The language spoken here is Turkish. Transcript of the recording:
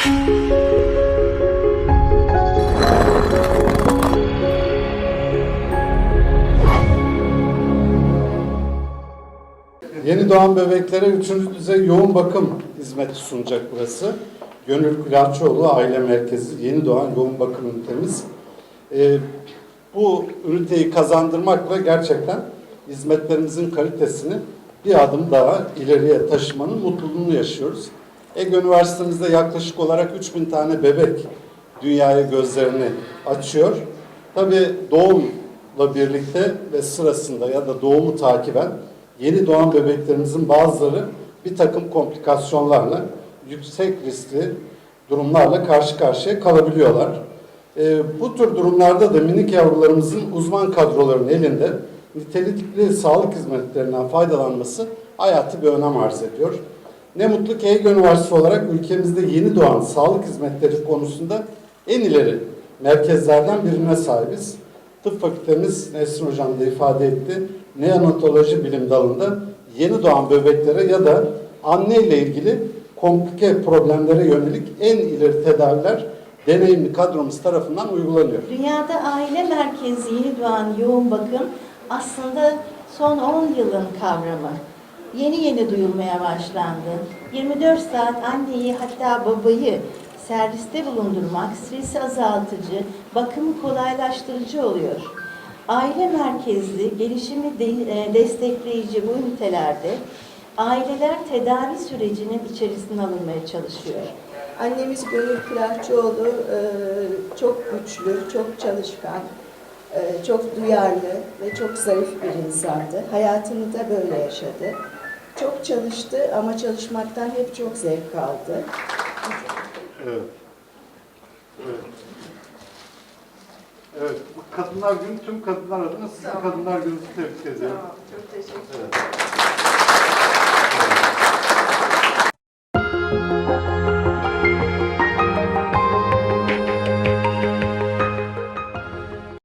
Yeni doğan bebeklere üçüncü düzey yoğun bakım hizmeti sunacak burası. Gönül Kıraçoğlu Aile Merkezi Yeni Doğan Yoğun Bakım Ünitemiz. Ee, bu üniteyi kazandırmakla gerçekten hizmetlerimizin kalitesini bir adım daha ileriye taşımanın mutluluğunu yaşıyoruz. Ege Üniversitemizde yaklaşık olarak 3000 tane bebek dünyaya gözlerini açıyor. Tabii doğumla birlikte ve sırasında ya da doğumu takiben yeni doğan bebeklerimizin bazıları bir takım komplikasyonlarla, yüksek riskli durumlarla karşı karşıya kalabiliyorlar. Ee, bu tür durumlarda da minik yavrularımızın uzman kadroların elinde nitelikli sağlık hizmetlerinden faydalanması hayati bir önem arz ediyor. Ne mutlu ki Ege Üniversitesi olarak ülkemizde yeni doğan sağlık hizmetleri konusunda en ileri merkezlerden birine sahibiz. Tıp fakültemiz Nesrin Hocam da ifade etti. Neonatoloji bilim dalında yeni doğan bebeklere ya da anne ile ilgili komplike problemlere yönelik en ileri tedaviler deneyimli kadromuz tarafından uygulanıyor. Dünyada aile merkezi yeni doğan yoğun bakım aslında son 10 yılın kavramı. Yeni yeni duyulmaya başlandı. 24 saat anneyi hatta babayı serviste bulundurmak stresi azaltıcı, bakımı kolaylaştırıcı oluyor. Aile merkezli, gelişimi e, destekleyici bu ünitelerde aileler tedavi sürecinin içerisine alınmaya çalışıyor. Annemiz Gönül Kıraçoğlu e, çok güçlü, çok çalışkan, e, çok duyarlı ve çok zarif bir insandı. Hayatını da böyle yaşadı. Çok çalıştı ama çalışmaktan hep çok zevk aldı. Evet. Evet. Evet, bu Kadınlar Günü tüm kadınlar adına sizin Kadınlar Günü'nü tebrik ediyorum. çok teşekkür Evet.